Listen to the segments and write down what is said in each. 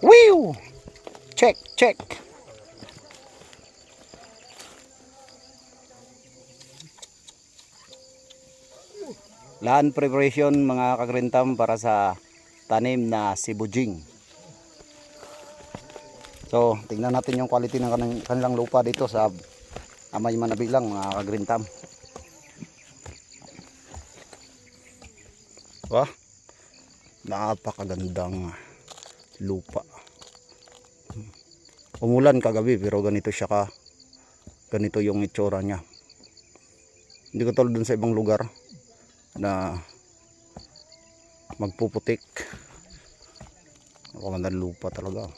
Whew! Check, check. Land preparation mga kagrintam para sa tanim na sibujing. So, tingnan natin yung quality ng kanilang lupa dito sa Amay Manabilang mga kagrintam. Wah, napakagandang lupa. Umulan kagabi pero ganito siya ka ganito yung itsura niya. Hindi ko tulad dun sa ibang lugar na magpuputik. Napakagandang lupa talaga.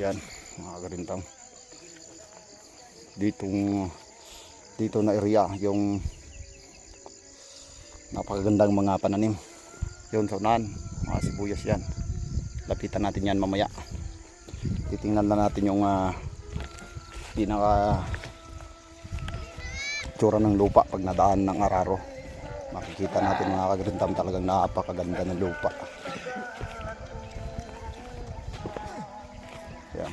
Yan, mga karintang. Ditong dito na area yung napakagandang mga pananim. Yun sa unahan, mga sibuyas yan. Lapitan natin yan mamaya. Titingnan na natin yung ah, pinaka tsura ng lupa pag nadaan ng araro. Makikita natin mga kagrintam talagang napakaganda ng lupa. Yan.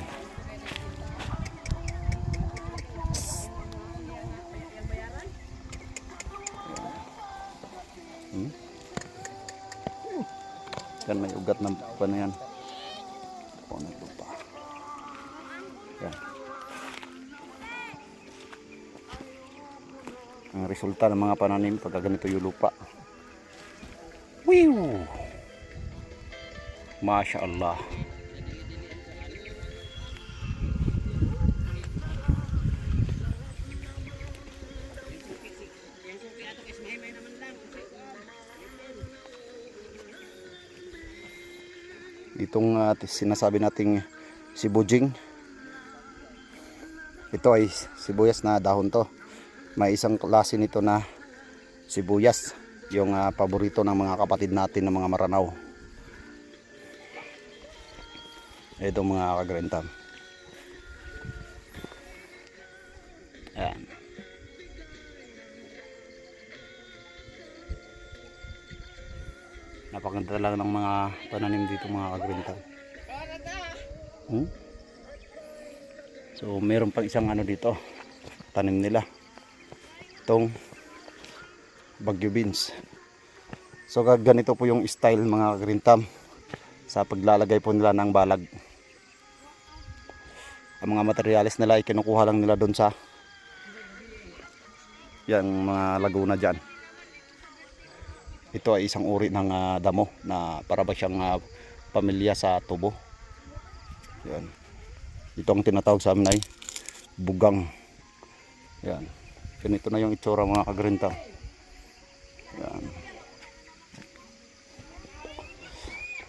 Hmm? Yan may ugat ng ano Puno ng lupa. Yan. Ang resulta ng mga pananim pag ganito yung lupa. Wiw! Masya Allah. Itong uh, sinasabi nating sibujing. Ito ay sibuyas na dahon to. May isang klase nito na sibuyas. Yung ah, paborito ng mga kapatid natin ng mga maranaw. Ito mga kagrentam. Napakaganda lang ng mga pananim dito mga kagrentam. Hmm? So meron pang isang ano dito. Tanim nila. Itong Bagyo beans. So ganito po yung style mga kagrentam sa paglalagay po nila ng balag. Ang mga materyales nila ay kinukuha lang nila doon sa yan mga laguna dyan. Ito ay isang uri ng ah, damo na para ba siyang ah, pamilya sa tubo. Yan. Ito ang tinatawag sa amin ay bugang. Yan. Ganito na yung itsura mga kagrinta. Yan.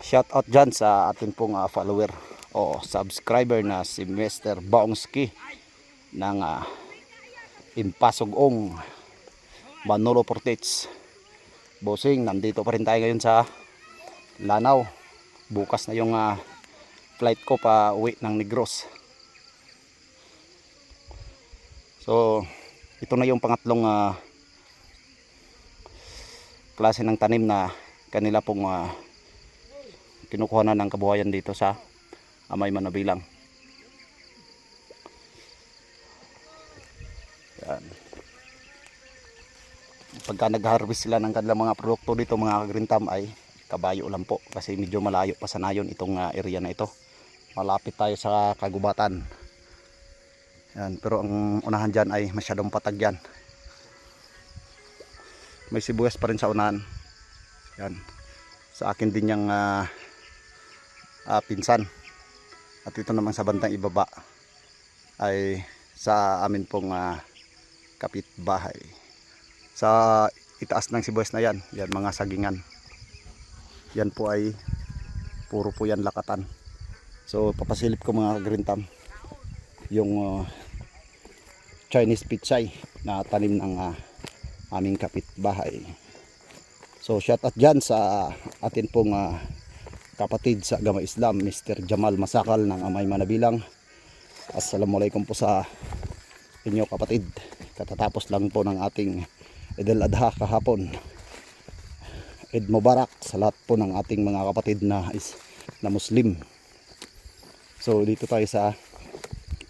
Shout out dyan sa ating pong ah, follower o subscriber na si Mr. Baongski ng uh, Impasugong Manolo Portets. Bossing, nandito pa rin tayo ngayon sa Lanao. Bukas na yung ah, flight ko pa uwi ng Negros. So, ito na yung pangatlong ah, klase ng tanim na kanila pong ah, kinukuha na ng kabuhayan dito sa Amay Manabilang. Yan. Pagka nag-harvest sila ng kanilang mga produkto dito mga kagrintam ay kabayo lang po kasi medyo malayo pa sa nayon itong ah, area na ito. Malapit tayo sa kagubatan. Yan, pero ang unahan dyan ay masyadong patag yan. May sibuyas pa rin sa unahan. Yan. Sa akin din yung ah, ah, pinsan. At ito naman sa bandang ibaba ay sa amin pong ah, kapitbahay. Sa itaas ng sibuyas na yan, yan mga sagingan. Yan po ay puro po yan lakatan. So papasilip ko mga green thumb yung ah, Chinese pichay na tanim ng ah, aming kapitbahay. So shout out dyan sa atin pong ah, kapatid sa Gama Islam, Mr. Jamal Masakal ng Amay Manabilang. Assalamualaikum po sa inyo kapatid. Katatapos lang po ng ating Idul Adha kahapon. Eid Mubarak sa lahat po ng ating mga kapatid na is na Muslim. So dito tayo sa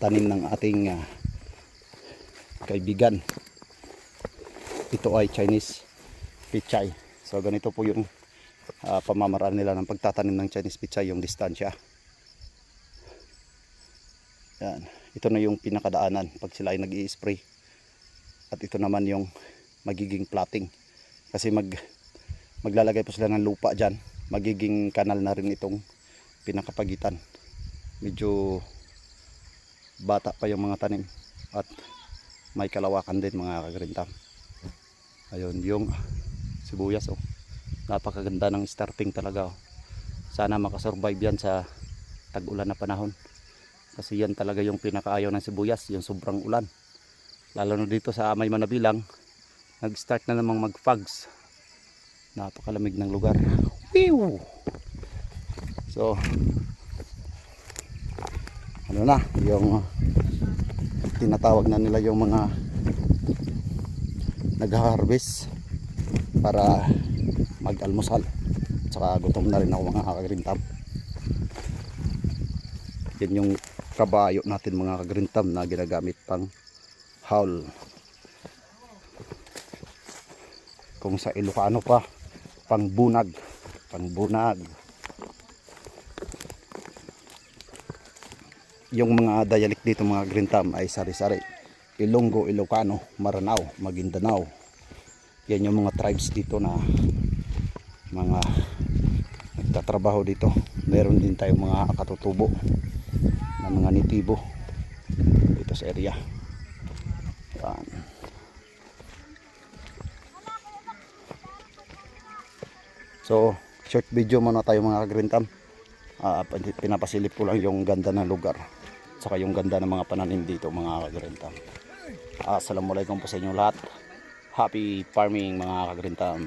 tanim ng ating ah, kaibigan. Ito ay Chinese pichay. So ganito po yung ah, pamamaraan nila ng pagtatanim ng Chinese pichay, yung distansya. Yan. Ito na yung pinakadaanan pag sila ay nag spray At ito naman yung magiging plotting. Kasi mag maglalagay po sila ng lupa dyan. Magiging kanal na rin itong pinakapagitan. Medyo bata pa yung mga tanim. At may kalawakan din mga kagrintam. Ayun, yung sibuyas oh. Napakaganda ng starting talaga oh. Sana makasurvive yan sa tag-ulan na panahon. Kasi yan talaga yung pinakaayaw ng sibuyas, yung sobrang ulan. Lalo na dito sa Amay Manabilang, nag-start na namang mag-fogs. Napakalamig ng lugar. Whew! So, ano na, yung tinatawag na nila yung mga nag-harvest para mag-almusal. Tsaka gutom na rin ako mga kagrintam. Yan yung kabayo natin mga kagrintam na ginagamit pang haul. Kung sa Ilocano pa, pang bunag. Pang bunag. Yung mga dialect dito mga kagrintam ay sari-sari. Ilonggo, Ilocano, Maranao, Maguindanao. Yan yung mga tribes dito na mga nagtatrabaho dito. Meron din tayong mga katutubo na mga nitibo dito sa area. So, short video muna tayo mga kagrintam. Ah, pin- pinapasilip ko lang yung ganda ng lugar. Saka yung ganda ng mga pananim dito mga kagrintam. Assalamualaikum po sa inyo lahat. Happy farming mga kagrintam.